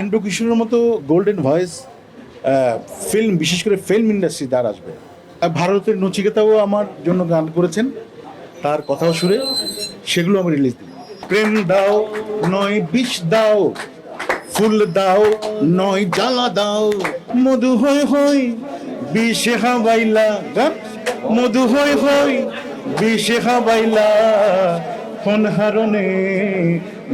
Andrew কিশোরের মতো golden voice film বিশেষ করে ফিল্ম ইন্ডাস্ট্রি দ্বার আসবে। ভারতের নচিকেতাও আমার জন্য গান করেছেন। তার কথাও সুরে সেগুলো আমি রিলিজ দিই প্রেম দাও, নয় বিষ দাও, ফুল দাও, নয় জ্বালা দাও, মধু হই হই, বিষে হাবাইলা গান? মধু হই হই, বিষে হাবাইলা ফোন হারনে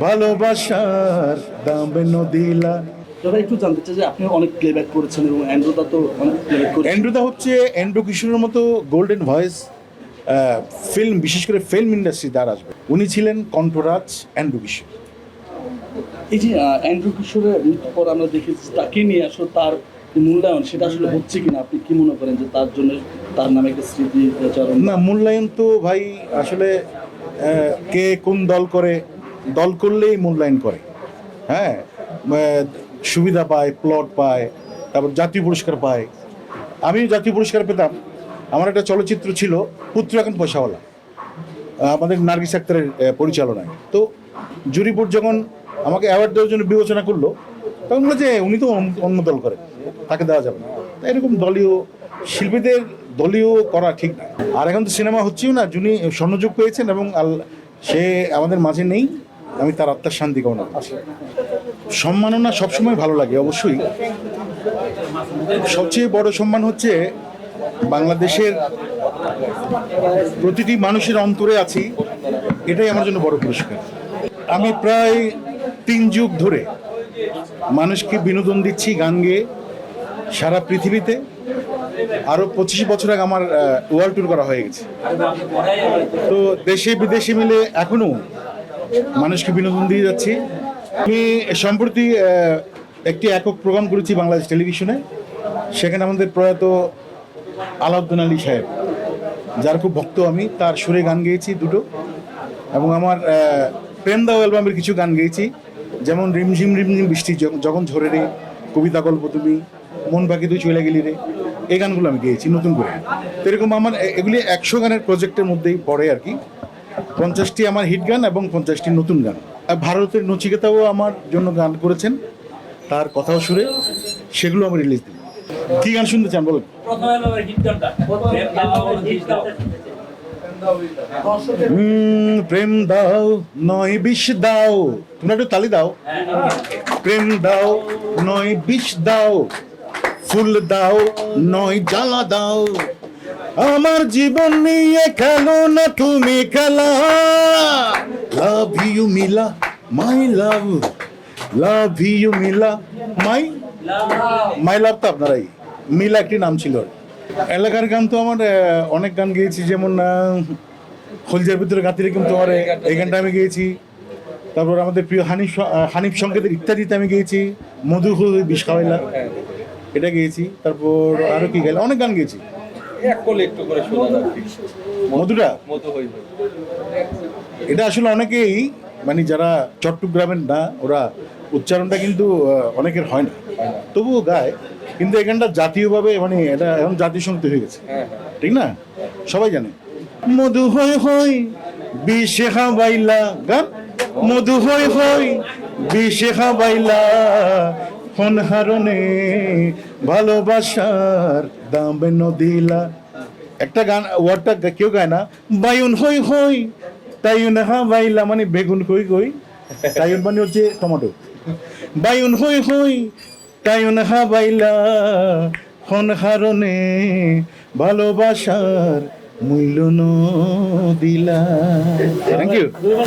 ভালোবাসার দাম নদিলা। দাদা একটু জানতে চাই যে আপনি অনেক প্লেব্যাক করেছেন এবং অ্যান্ড্রোদা তো অনেক প্লেব্যাক করেছেন। এন্ড্রুদা হচ্ছে এন্ড্রু কিশোরের মতো গোল্ডেন ভয়েস ফিল্ম বিশেষ করে ফিল্ম ইন্ডাস্ট্রি দ্বার আসবে। উনি ছিলেন কণ্ঠরাজ এন্ড্রু কিশোর। এই যে অ্যান্ড্রু কিশোরের মৃত্যুর পর আমরা দেখেছি তাকে নিয়ে আসলে তার মূল্যায়ন সেটা আসলে হচ্ছে কিনা? আপনি কি মনে করেন যে তার জন্য তার নামে একটা স্মৃতি না মূল্যায়ন তো ভাই আসলে কে কোন দল করে, দল করলেই মূল্যায়ন করে। হ্যাঁ? সুবিধা পায় প্লট পায়, তারপর জাতীয় পুরস্কার পায়। আমিও জাতীয় পুরস্কার পেতাম। আমার একটা চলচ্চিত্র ছিল, পুত্র এখন পয়সাওয়ালা। আমাদের নার্গিস আক্তারের পরিচালনায়। তো জুরি বোর্ড যখন আমাকে অ্যাওয়ার্ড দেওয়ার জন্য বিবেচনা করল, তখন বলে যে উনি তো অন্য- দল করেন তাকে দেওয়া যাবে না। এরকম দলীয় শিল্পীদের দলীয় করা ঠিক না। আর এখন তো সিনেমা হচ্ছেও না, যিনি স্বর্ণযোগ পেয়েছেন এবং সে আমাদের মাঝে নেই, আমি তার আত্মার শান্তি কামনা সম্মাননা সবসময় ভালো লাগে, অবশ্যই। সবচেয়ে বড় সম্মান হচ্ছে বাংলাদেশের প্রতিটি মানুষের অন্তরে আছি, এটাই আমার জন্য বড় পুরস্কার। আমি প্রায় তিন যুগ ধরে মানুষকে বিনোদন দিচ্ছি গান গেয়ে, সারা পৃথিবীতে। আরও পঁচিশ বছর আগে আমার ওয়ার্ল্ড ট্যুর করা হয়ে গেছে। তো দেশে বিদেশে মিলে এখনও মানুষকে বিনোদন দিয়ে যাচ্ছি। আমি সম্প্রতি একটি একক প্রোগ্রাম করেছি বাংলাদেশ টেলিভিশনে। সেখানে আমাদের প্রয়াত আলাউদ্দিন আলী সাহেব, যার খুব ভক্ত আমি, তার সুরে গান গেয়েছি দুটো। এবং আমার প্রেম দাও অ্যালবামের কিছু গান গেয়েছি। যেমন রিমঝিম রিমঝিম বৃষ্টি যখন ঝরে রে, কবিতা গল্প তুমি, মন পাখি তুই চলে গেলি রে। এই গানগুলো আমি গেয়েছি নতুন করে। তো এরকম আমার এগুলি একশো গানের প্রজেক্টের মধ্যেই পড়ে আর কি। পঞ্চাশটি আমার হিট গান এবং পঞ্চাশটি নতুন গান। আর ভারতের নচিকেতাও আমার জন্য গান করেছেন। তার কথাও সুরে সেগুলো আমি রিলিজ দিই কি গান শুনতে চান বলুন? প্রেম দাও হিট দাও উম, প্রেম দাও নয় বিষ দাও। তোমরা একটু তালি দাও। প্রেম দাও নয় বিষ দাও। ফুল দাও, নয় জ্বালা দাও। আমার জীবন নিয়ে খেলো না তুমি খেলা। Love you Milla my love love you মিলা মাই মাই লাভ তো আপনারাই। মিলা একটি নাম ছিল। এলাকার গান তো আমার অনেক গান গেয়েছি, যেমন হলজার ভিতরে গাতি রেখে তোমার এই গানটা আমি গেয়েছি। তারপর আমাদের প্রিয় হানিফ হানিফ সংকেতের ইত্যাদিতে আমি গেয়েছি। মধু হই বিষ খাওয়াইলা। এটা গেয়েছি তারপর আরও কি গেলে অনেক গান গেয়েছি। একটু করে মধুটা? হই এটা আসলে অনেকেই মানে যারা চট্টগ্রামের না ওরা উচ্চারণটা কিন্তু অনেকের হয় না। তবুও গায় কিন্তু এখানটা জাতীয়ভাবে মানে এটা এখন জাতীয় সংগীত হয়ে গেছে। হ্যাঁ হ্যাঁ। ঠিক না? সবাই জানে। মধু হই হই বিশেখা বাইলা গান? মধু হই হই বিশেখা খাবাইলা ফোন হারনে ভালোবাসার দাম নদিলা। একটা গান, ওয়ার্ডটা কেউ গায় না? বায়ুন হই হই তাইউন হাবাইলা মানে বেগুন কই কই? তাইউন মানে হচ্ছে টমেটো। বায়ুন হই হই তাইউন হাবাইলা ফোন হারনে ভালোবাসার মূল্য দিলা থ্যাংক ইউ